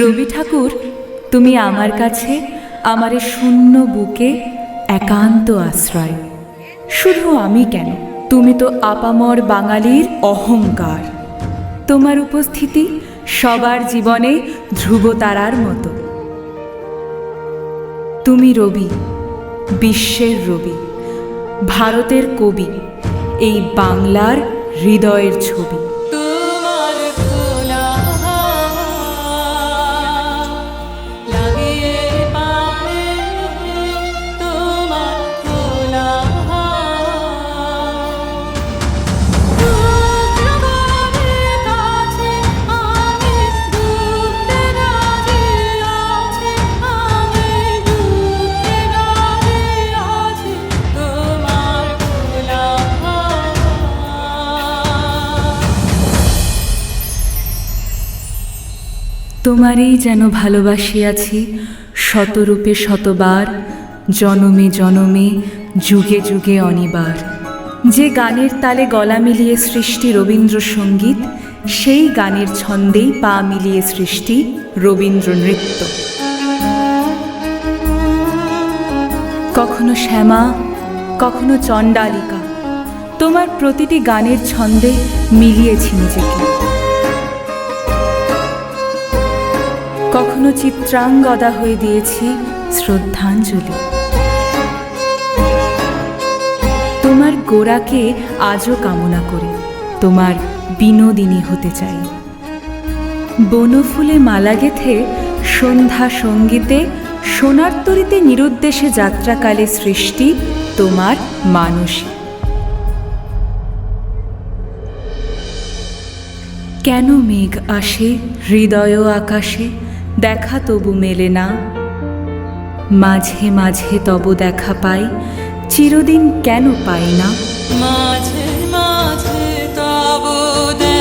রবি ঠাকুর, তুমি আমার কাছে আমারে শূন্য বুকে একান্ত আশ্রয়। শুধু আমি কেন? তুমি তো আপামর বাঙালির অহংকার। তোমার উপস্থিতি সবার জীবনে ধ্রুবতারার মতো। তুমি রবি, বিশ্বের রবি, ভারতের কবি, এই বাংলার হৃদয়ের ছবি। তোমারই যেন ভালোবাসিয়াছি শতরূপে শতবার, জনমে জনমে, যুগে যুগে অনিবার। যে গানের তালে গলা মিলিয়ে সৃষ্টি রবীন্দ্রসঙ্গীত, সেই গানের ছন্দেই পা মিলিয়ে সৃষ্টি রবীন্দ্র নৃত্য। কখনো শ্যামা, কখনো চণ্ডালিকা, তোমার প্রতিটি গানের ছন্দে মিলিয়েছি নিজেকে। কখনো চিত্রাঙ্গদা হয়ে দিয়েছি শ্রদ্ধাঞ্জলি। তোমার গোড়াকে আজও কামনা করি, তোমার বিনোদিনী হতে চাই। বনফুলে মালা গেথে সন্ধ্যা সঙ্গীতে, সোনার তরিতে নিরুদ্দেশে যাত্রাকালে সৃষ্টি তোমার মানসী। কেন মেঘ আসে হৃদয় আকাশে? দেখা তবু মেলে না। মাঝে মাঝে তব দেখা পাই, চিরদিন কেন পাই না? মাঝে মাঝে তব দেখা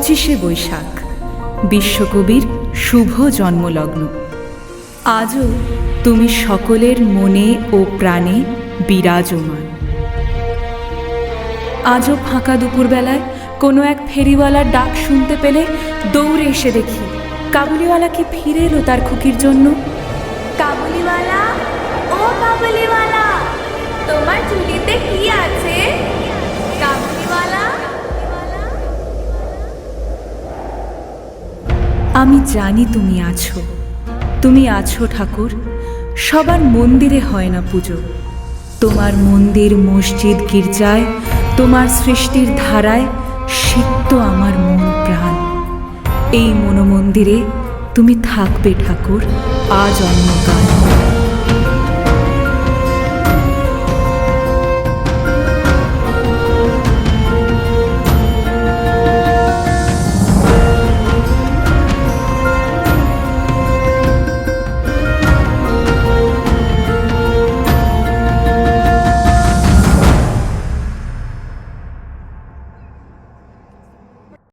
পঁচিশে বৈশাখ, বিশ্বকবির শুভ জন্মলগ্ন। আজও তুমি সকলের মনে ও প্রাণে বিরাজমান। আজও ফাঁকা দুপুরবেলায় কোনো এক ফেরিওয়ালার ডাক শুনতে পেলে দৌড়ে এসে দেখি কাবুলিওয়ালা কি ফিরে এলো তার খুকির জন্য। কাবুলিওয়ালা? ও কাবুলিওয়ালা, তোমার ঝুলিতে কি আছে? আমি জানি তুমি আছো। তুমি আছো ঠাকুর। সবার মন্দিরে হয় না পুজো। তোমার মন্দির মসজিদ গির্জায়, তোমার সৃষ্টির ধারায় সিক্ত আমার মন প্রাণ। এই মনোমন্দিরে তুমি থাকবে ঠাকুর, আজ অন্যকাল